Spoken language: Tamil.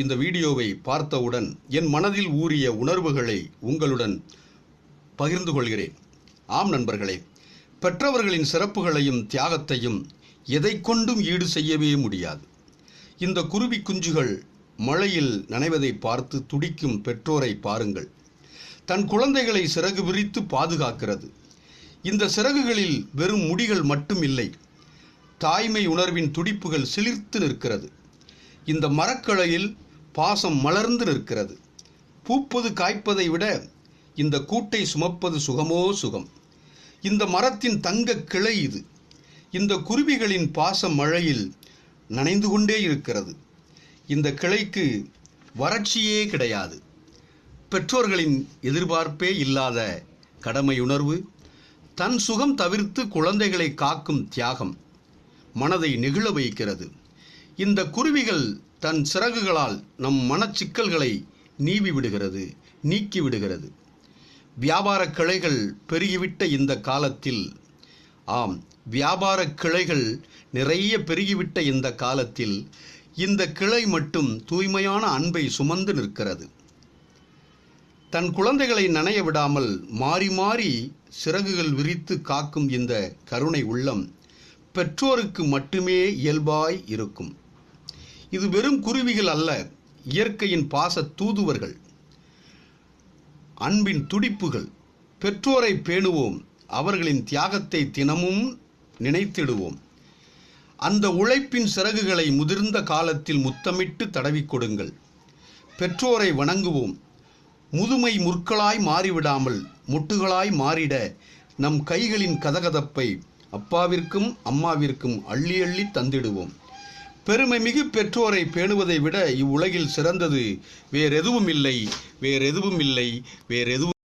இந்த வீடியோவை பார்த்தவுடன் என் மனதில் ஊறிய உணர்வுகளை உங்களுடன் பகிர்ந்து கொள்கிறேன். ஆம் நண்பர்களே பெற்றவர்களின் சிறப்புகளையும் தியாகத்தையும் எதை கொண்டும் ஈடு செய்யவே முடியாது. இந்த குருவி குஞ்சுகள் மழையில் நனைவதை பார்த்து துடிக்கும் பெற்றோரை பாருங்கள். தன் குழந்தைகளை சிறகு விரித்து பாதுகாக்கிறது. இந்த சிறகுகளில் வெறும் முடிகள் மட்டும் இல்லை தாய்மை உணர்வின் துடிப்புகள் சிலிர்த்து நிற்கிறது. இந்த மரக்கிளையில் பாசம் மலர்ந்து நிற்கிறது பூப்பது காய்ப்பதை விட இந்த கூட்டை சுமப்பது சுகமோ சுகம். இந்த மரத்தின் தங்க கிளை இது. இந்த குருவிகளின் பாச மழையில் நனைந்து கொண்டே இருக்கிறது. இந்த கிளைக்கு வறட்சியே கிடையாது. பெற்றோர்களின் எதிர்பார்ப்பே இல்லாத கடமையுணர்வு தன் சுகம் தவிர்த்து குழந்தைகளை காக்கும் தியாகம் மனதை நெகிழ வைக்கிறது. இந்த குருவிகள் தன் சிறகுகளால் நம் மனச்சிக்கல்களை நீவி விடுகிறது நீக்கி விடுகிறது வியாபார கிளைகள் பெருகிவிட்ட இந்த காலத்தில் ஆம் வியாபார கிளைகள் நிறைய பெருகிவிட்ட இந்த காலத்தில் இந்த கிளை மட்டும் தூய்மையான அன்பை சுமந்து நிற்கிறது. தன் குழந்தைகளை நனைய விடாமல் மாறி மாறி சிறகுகள் விரித்து காக்கும் இந்த கருணை உள்ளம் பெற்றோருக்கு மட்டுமே இயல்பாய் இருக்கும். இது வெறும் குருவிகள் அல்ல இயற்கையின் பாச தூதுவர்கள். அன்பின் துடிப்புகள். பெற்றோரை பேணுவோம் அவர்களின் தியாகத்தை தினமும் நினைத்திடுவோம். அந்த உழைப்பின் சிறகுகளை முதிர்ந்த காலத்தில் முத்தமிட்டு தடவி கொடுங்கள். பெற்றோரை வணங்குவோம். முதுமை முற்களாய் மாறிவிடாமல் முட்டுகளாய் மாறிட நம் கைகளின் கதகதப்பை அப்பாவிற்கும் அம்மாவிற்கும் அள்ளி அள்ளி தந்திடுவோம். பெருமை மிகு பெற்றோரை பேணுவதை விட இவ்வுலகில் சிறந்தது. வேறெதுவும் இல்லை. வேறெதுவும் இல்லை. வேறெதுவும்